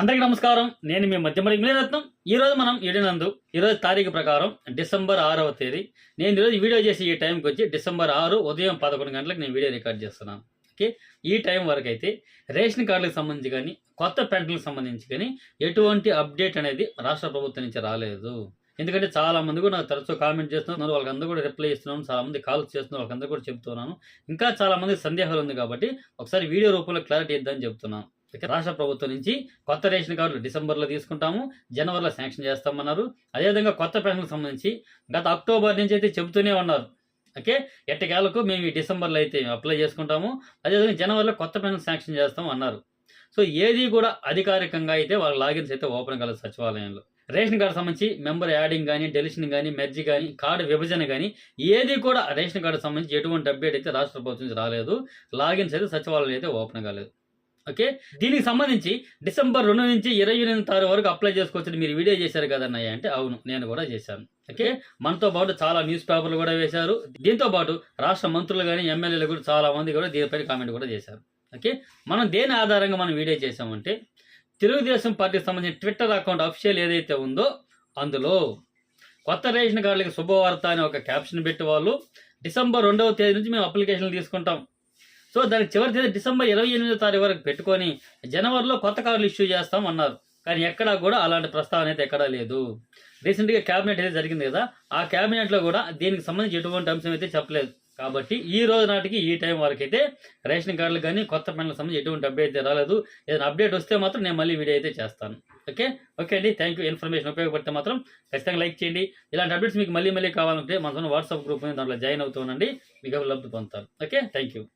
అందరికీ నమస్కారం. నేను మీ మధ్యమరి మిలిరత్నం ఈరోజు మనం ఏడినందు ఈ రోజు తారీఖు ప్రకారం డిసెంబర్ ఆరవ తేదీ. నేను ఈరోజు వీడియో చేసి ఈ టైంకి వచ్చి డిసెంబర్ ఆరు ఉదయం పదకొండు గంటలకు నేను వీడియో రికార్డ్ చేస్తున్నాను. ఓకే? ఈ టైం వరకు అయితే రేషన్ కార్డులకు సంబంధించి కానీ కొత్త పెన్షన్లకు సంబంధించి కానీ ఎటువంటి అప్డేట్ అనేది రాష్ట్ర ప్రభుత్వం నుంచి రాలేదు. ఎందుకంటే చాలా మంది కూడా నాకు తరచూ కామెంట్ చేస్తున్నారు. వాళ్ళకందరూ కూడా రిప్లై ఇస్తున్నాను. చాలా మంది కాల్స్ చేస్తున్నారు. వాళ్ళకందరూ కూడా చెప్తున్నాను. ఇంకా చాలా మంది సందేహాలు ఉంది కాబట్టి ఒకసారి వీడియో రూపంలో క్లారిటీ ఇద్దామని చెప్తున్నాను. రాష్ట్ర ప్రభుత్వం నుంచి కొత్త రేషన్ కార్డులు డిసెంబర్లో తీసుకుంటాము జనవరిలో శాంక్షన్ చేస్తామన్నారు. అదేవిధంగా కొత్త పెన్షన్లకు సంబంధించి గత అక్టోబర్ నుంచి అయితే చెబుతూనే ఉన్నారు. ఓకే? ఎట్టకేలకు మేము ఈ డిసెంబర్లో అయితే అప్లై చేసుకుంటాము. అదేవిధంగా జనవరిలో కొత్త పెన్షన్ శాంక్షన్ చేస్తాం అన్నారు. సో ఏది కూడా అధికారికంగా అయితే వాళ్ళ లాగిన్స్ అయితే ఓపెన్ కలదు సచివాలయంలో. రేషన్ కార్డు సంబంధించి మెంబర్ యాడింగ్ కానీ డెలిషన్ కానీ మెర్జి కానీ కార్డు విభజన కానీ ఏది కూడా రేషన్ కార్డు సంబంధించి ఎటువంటి అప్డేట్ అయితే రాష్ట్ర ప్రభుత్వం నుంచి రాలేదు. లాగిన్స్ అయితే సచివాలయం అయితే ఓపెన్ కాలేదు. ఓకే? దీనికి సంబంధించి డిసెంబర్ రెండు నుంచి ఇరవై ఎనిమిది తారీఖు వరకు అప్లై చేసుకోవచ్చు. మీరు వీడియో చేశారు కదన్నయ్య అంటే అవును నేను కూడా చేశాను. ఓకే? మనతో పాటు చాలా న్యూస్ పేపర్లు కూడా వేశారు. దీంతో పాటు రాష్ట్ర మంత్రులు కానీ ఎమ్మెల్యేలు కూడా చాలా మంది కూడా దీనిపైన కామెంట్ కూడా చేశారు. ఓకే? మనం దేని ఆధారంగా మనం వీడియో చేసామంటే తెలుగుదేశం పార్టీకి సంబంధించిన ట్విట్టర్ అకౌంట్ అఫీషియల్ ఏదైతే ఉందో అందులో కొత్త రేషన్ కార్డులకి శుభవార్త అని ఒక క్యాప్షన్ పెట్టి వాళ్ళు డిసెంబర్ రెండవ తేదీ నుంచి మేము అప్లికేషన్లు తీసుకుంటాం. సో దానికి చివరి తేదీ డిసెంబర్ ఇరవై ఎనిమిదో తారీఖు వరకు పెట్టుకొని జనవరిలో కొత్త కార్లు ఇష్యూ చేస్తాం అన్నారు. కానీ ఎక్కడా కూడా అలాంటి ప్రస్తావన అయితే ఎక్కడా లేదు. రీసెంట్గా క్యాబినెట్ అయితే జరిగింది కదా ఆ క్యాబినెట్లో కూడా దీనికి సంబంధించి ఎటువంటి అంశం అయితే చెప్పలేదు. కాబట్టి ఈ రోజు నాటికి ఈ టైం వరకు అయితే రేషన్ కార్డులు కానీ కొత్త పనులకు సంబంధించి ఎటువంటి అప్డేట్ అయితే రాలేదు. ఏదైనా అప్డేట్ వస్తే మాత్రం నేను మళ్ళీ వీడియో అయితే చేస్తాను. ఓకే ఓకే అండి. థ్యాంక్ యూ ఇన్ఫర్మేషన్ ఉపయోగపడితే మాత్రం ఖచ్చితంగా లైక్ చేయండి. ఇలాంటి అప్డేట్స్ మీకు మళ్ళీ మళ్ళీ కావాలంటే మన వాట్సాప్ గ్రూప్ దాంట్లో జాయిన్ అవుతూ ఉండండి. మీకు లబ్ధి పొందుతారు. Okay thank you